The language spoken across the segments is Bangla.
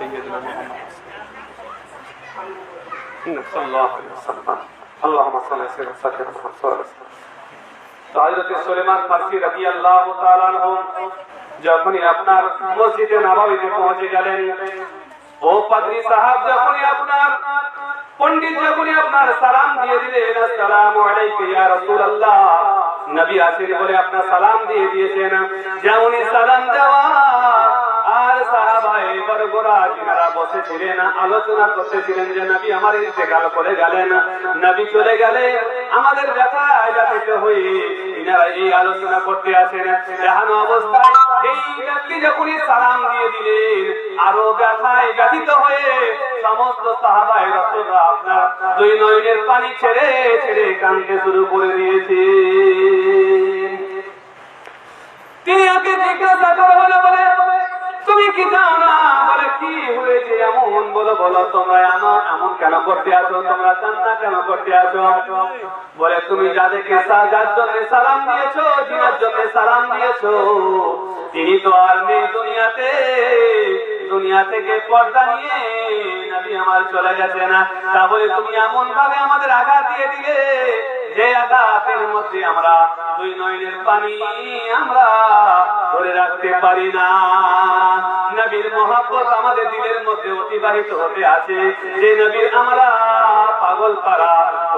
سيدنا محمد صلى الله عليه وسلم اللهم صل على سيدنا محمد صلى الله عليه وسلم তো হযরত সুলেমান ফারসি রাদিয়াল্লাহু তাআলা আনহু যখনই আপনার মসজিদে নববীতে পৌঁছে গেলেন ও পাদ্রী সাহেব যখনই আপনার পণ্ডিত যখনই আপনার সালাম দিয়ে দিলেন আসসালামু আলাইকুম ইয়া রাসূলুল্লাহ নবী আসির বলে আপনার সালাম দিয়ে দিয়েছেন যেমনই সালাম দেওয়া আর সাহাবায়ে বরগোরা যিনারা বসেছিলেন, আলোচনা করতেছিলেন যে আমার করে গেলেন। চলে গেলে আমাদের ব্যথা ব্যথিত এই আলোচনা করতে আছেন এহেন অবস্থায় এই ব্যক্তি সালাম দিয়ে দিলেন, আরও ব্যথায় ব্যথিত হয়ে সমস্ত রাসূলরা আপনার দুই নয়নের পানি ছেড়ে ছেড়ে কাঁদতে শুরু করে দিয়েছে তিনি আগে জিজ্ঞাসা করা বলে তুমি কি জানো? না বলে, কি হয়েছে এমন? বলো বলো, তোমরা এমন এমন কেন করতে আছো? তোমরা কান্না কেন করতে আছো? বলে, তুমি যাদেরকে সা- যার জন্য সালাম দিয়েছ যিনার জন্য সালাম দিয়েছ, তিনি তো আর নেই দুনিয়াতে। দুনিয়া থেকে পর্দা নিয়ে নবী আমার চলে গেছে না। তা বলে, তুমি এমন ভাবে আমাদের আঘাত দিয়ে দিলে? যে আঘাতের মধ্যে আমরা দুই নয়নের পানি আমরা ধরে রাখতে পারি না। নবীর মহাব্বত আমাদের দিলের মধ্যে অতিবাহিত হতে আছে। যে নবীর আমরা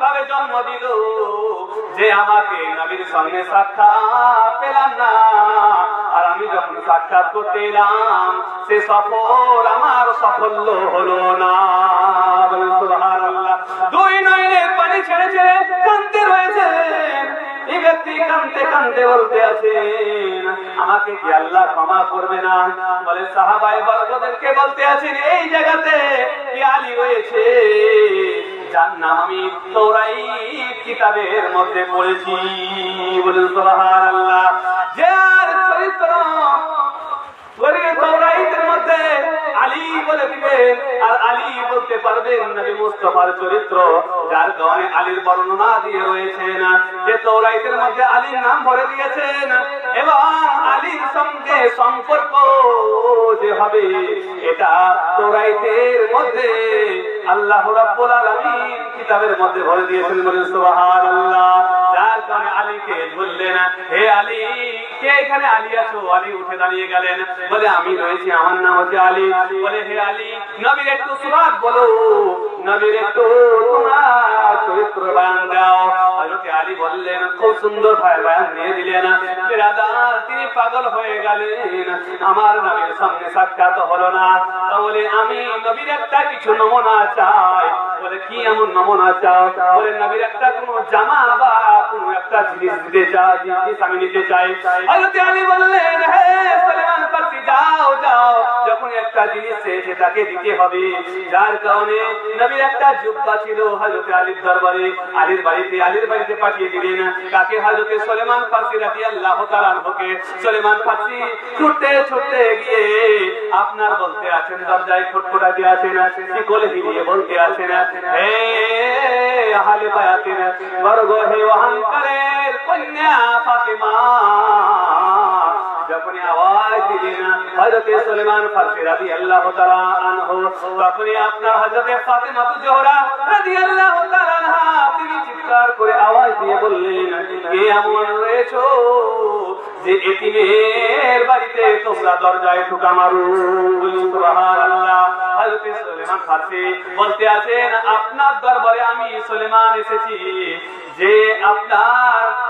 ভাবে জন্ম দিল। যে আমাকে নবীর সঙ্গে সাক্ষাৎ পেলাম না। আর আমি যখন সাক্ষাৎ করতে এলাম, সে সফর আমার সাফল্য হলো না। দুই নয়নের পানি ছেড়ে ছেড়ে রয়েছে। এই ব্যক্তি বলতে আছেন আমাকে কি আল্লাহ ক্ষমা করবে না? বলে সাহাবাই বর্গদেরকে বলতে আছেন এই জায়গাতে কি আলী রয়েছে? যার নাম আমি তোরাই কিতাবের মধ্যে পড়েছি। বলেন সুবহানাল্লাহ। যার চরিত্র বলে তৌরাইতের মধ্যে আলী বলে দিবেন আর আলী বলতে পারবেন নবী চরিত্র, যার কারণে আলীর বর্ণনা দিয়ে রয়েছেন যে তৌরাইতের মধ্যে আলীর নাম ভরে দিয়েছেন এবং আলীর সঙ্গে সম্পর্ক যে হবে, এটা তৌরাইতের মধ্যে আল্লাহ রাব্বুল আলামিন কিতাবের মধ্যে ভরে দিয়েছেন বলেন, সুবহানাল্লাহ। কারণে আলীকে বললেন হে আলী, কে এখানে আলী আছো? আলী উঠে দাঁড়িয়ে গেলেন। বলে, আমি রয়েছি, আমার নাম হচ্ছে আলী। বলে, হে আলী, নবীর একটু সুরাত বলো। নবীর একটু তোমার চরিত্র বয়ান দাও। হযরত আলী বললেন, খুব সুন্দর ভাবে বয়ান দিয়ে দিলেন। বিরাদার, তিনি পাগল হয়ে গেলেন। আমার নবীর সামনে সাক্ষাৎ হলো না। তাহলে আমি নবীর একটা কিছু নমুনা চাই। বলে কি এমন নমুনা চাও? বলে নবীর একটা কোনো জামা বা কোনো একটা জিনিস দিতে জিনিস আমি নিতে চাই। বললেন, হে সুলেমান ফারসি যাও যাও যখন একটা জিনিস চেয়েছে তাকে দিতে হবে। যার কারণে নবীর একটা জুব্বা ছিল হযরত আলীর দরবারে। আলীর বাড়িতে আলীর বাড়িতে পাঠিয়ে দিলেন। তাকে হযরত সুলেমান ফারসি রাদিয়াল্লাহু তাআলা আনহুকে সুলেমান ফারসি, ছুটতে ছুটতে গিয়ে আপনার বলতে আছেন, দরজায় ফুটফুটা দিয়ে আছেন, শিকল হিলিয়ে বলতে আছেন, হে আহলে বায়াতিন বর্গ হে অহংকারের কন্যা ফাতিমা আপনার বাড়িতে তোমরা দরজায় ঠুকা মারো? বলতে আছেন, আপনার দরবারে আমি সুলেমান এসেছি যে আপনার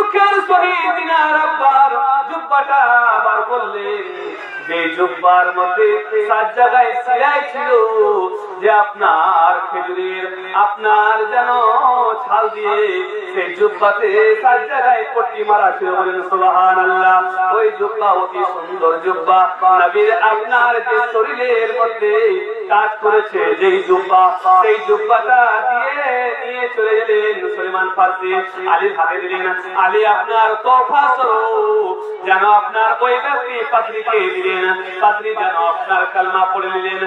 দুঃখের সহিত তিনার আব্বার জুব্বাটা বার করলেন যে জুব্বার মধ্যে সাত জায়গায় সিলাই ছিল যে আপনার খেজুরের, আপনার যেন ছাল দিয়ে সেই জুব্বাতে সাত জায়গায় পট্টি মারা ছিল বলেন সুবাহান আল্লাহ ওই জুব্বা অতি সুন্দর জুব্বা। নবীর আপনার যে শরীরের মধ্যে কাজ করেছে, যেই জুব্বা, সেই জুব্বাটা দিয়ে নিয়ে চলে গেলেন সুলেমান ফার্সি। আলীর হাতে দিলেন, আলী আপনার তোফা স্বরূপ, যেন আপনার ওই ব্যক্তি পাত্রীকে দিলেন পাত্রী যেন আপনার কালমা পড়ে নিলেন।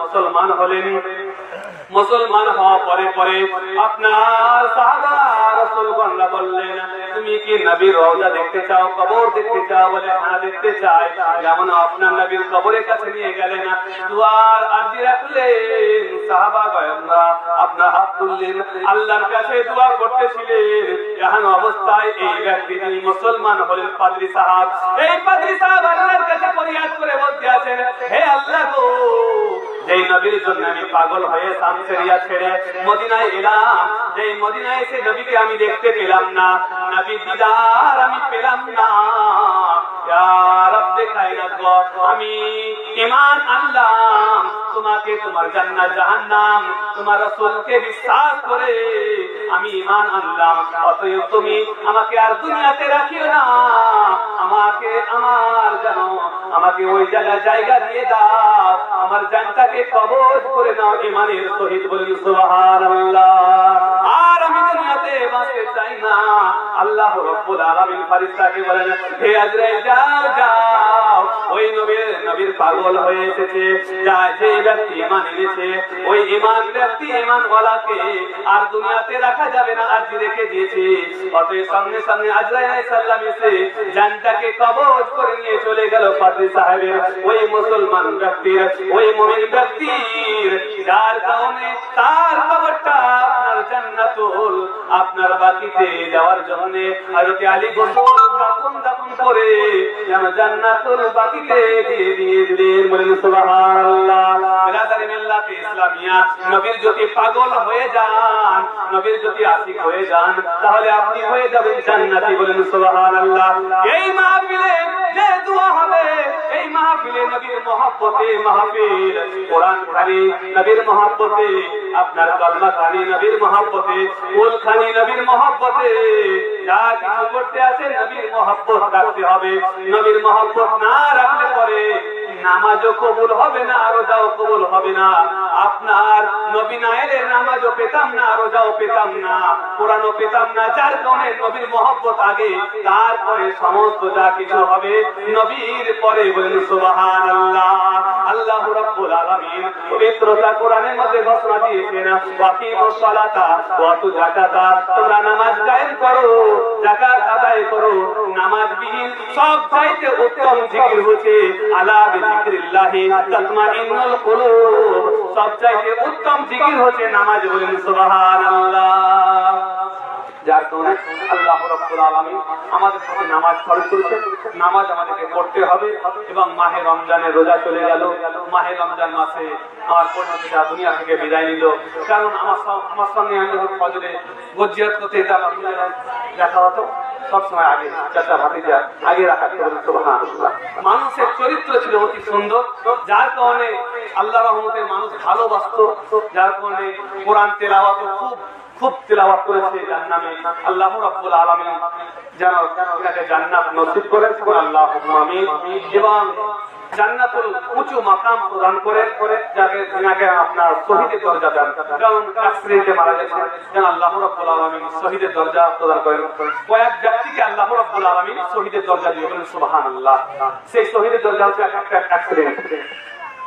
মুসলমান হলেন। মুসলমান হওয়া পরে পরে আপনার সাহাবা রাসূলগণরা বললেন, তুমি কি নবীর রওজা দেখতে চাও, কবর দেখতে চাও বলে হ্যাঁ দেখতে চাই। যেমন আপনার নবীর কবরের কাছে নিয়ে গেলেন। দুয়ার আরজি রাখলেন সাহাবা গয়মরা আপনার হাত তুললেন। আল্লাহর কাছে দোয়া করতেছিলেন। এমন অবস্থায় এই ব্যক্তি তিনি মুসলমান হলেন, পাদ্রী সাহাব। এই পাদ্রী সাহাব আল্লাহর কাছে ফরিয়াদ করে বলতে আছেন, হে আল্লাহ গো যেই নবীর জন্য আমি পাগল হয়ে সামসেরিয়া ছেড়ে মদিনায় এলাম, যেই মদিনায় এসে নবীকে আমি দেখতে পেলাম না, নবী দিদার আমি পেলাম না। আমি ঈমান আনলাম, তোমাকে তোমার জান্নাত জাহান্নাম, তোমার বিশ্বাস করে আমি ঈমান আনলাম। অতএব তুমি আমাকে আর দুনিয়াতে রাখিও না, আমাকে আমার জানো, আমাকে ওই জায়গায় জায়গা দিয়ে দাও। আমার জানটাকে কবজ করে নাও ইমানের সহিত বলি সুবহানাল্লাহ। দুনিয়াতে বাঁচতে আর দুনিয়াতে রাখা যাবে না আজ রেখে দিয়েছে। অতএব সঙ্গে সঙ্গে আজরাইল জানটাকে কবজ করে নিয়ে চলে গেল পাদ্রী সাহেবের। ওই মুসলমান ব্যক্তির, ওই মুমিন ব্যক্তির, যার কারণে তার কবরটা জান্নাতুল আপনার বাকিতে যাওয়ার জন্য হযরত আলী গোসল দাফন দাফন করে জান্নাতুল বাকিতে দিয়ে দিয়ে বলেন সুবহানাল্লাহ। বিরাদারি মিল্লাতে ইসলামিয়া, নবীর যদি পাগল হয়ে যান, নবীর যদি আশিক হয়ে যান, তাহলে আপনি হয়ে যাবেন জান্নাতি। বলেন সুবহানাল্লাহ। এই মাহফিলে যে দোয়া হবে, এই মাহফিলে নবীর মহব্বতে মাহফিল, কোরআন খানি নবীর মহব্বতে আপনার কলমা খানি নবীর মহব্বতে ফুল খানি নবীর মহব্বতে। যা কিছু করতে আছে নবীর মহব্বত রাখতে হবে। নবীর মহব্বত না রাখলে পরে নামাজও কবুল হবে না, রোজাও কবুল হবে না। আপনার নবী না নামাজও পেতাম না, রোজাও পেতাম না। কোরআনও পেতাম না, যার কারণে নবীর মহব্বত আগে, তারপরে সমস্ত যা কিছু হবে, নবীর পরে বলেন সুবাহান আল্লাহ আল্লাহ রাব্বুল আলামিন পবিত্রতা কোরআনের মধ্যে ঘোষণা দিয়েছেন ওয়াকিমুস সালাতা ওয়া তু যাকাতা। তোমরা নামাজ কায়েম করো, যাকাত আদায় করো নামাজ বিহীন সব চাইতে উত্তম জিকির হচ্ছে আলা কুলুব। সব চাইতে উত্তম জিকির হচ্ছে নামাজ বলেন সুবহানাল্লাহ। যার কারণে আল্লাহ রাব্বুল আলামিন আমাদের সাথে নামাজ ফরজ করেছেন। নামাজ আমাদেরকে পড়তে হবে এবং মাহে রমজানে রোজা চলে গেল। মাহে রমজান মাসে আমার পরিণতিটা দুনিয়া থেকে বিদায় নিল। কারণ আমার আমার সঙ্গে আমি যখন ফজরে গজ্জিয়াত করতে যেতাম দেখা হতো। সবসময় আগে চাচা ভাতিজা আগে রাখা মানুষের চরিত্র ছিল অতি সুন্দর, যার কারণে আল্লাহ রহমতের মানুষ ভালোবাসতো, যার কারণে কোরআন তেলাওয়াত খুব খুব তেলাওয়াত করেছে যার আল্লাহ রাব্বুল আলামিন যেন এটাকে জান্নাত নসিব করেন আল্লাহুম্মা আমিন। এবং জান্নাতুল উঁচু মাকাম প্রদান করে করে যাকে তিনাকে আপনার শহীদের দরজা দেন। যেমন কাশ্মীরে মারা গেছে, যেন আল্লাহ রাব্বুল আলামিন শহীদের দরজা প্রদান করেন। কয়েক ব্যক্তিকে আল্লাহ রাব্বুল আলামিন শহীদের দরজা দিয়ে বলেন, সুবহানাল্লাহ। সেই শহীদের দরজা হচ্ছে এক একটা অ্যাক্সিডেন্ট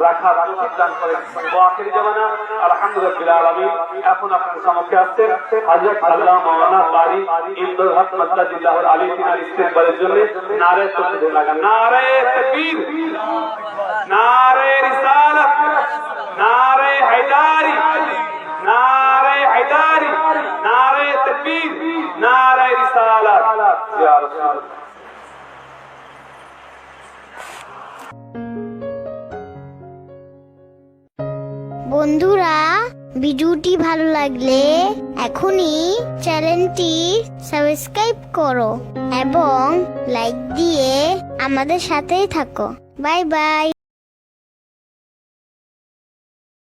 রাখার তৌফিক দান করেন। আখিরি জামানা। আলহামদুলিল্লাহ আলামিন। এখন আপনাদের সম্মুখে আসছেন হযরত আল্লাহ মাওলানা কারি ইমদাদ হক মাদ্দাজিল্লাহুল আলী তিনার ইস্তেকবালের জন্য নারে তাকবীর লাগা নারে তাকবীর। নারে রিসালাত। নারে হায়দারি। নারে হায়দারি। নারে তাকবীর। নারে রিসালাত। রাসূল বন্ধুরা, ভিডিওটি ভালো লাগলে এখনই চ্যানেলটি সাবস্ক্রাইব করো এবং লাইক দিয়ে আমাদের সাথেই থাকো। Bye bye.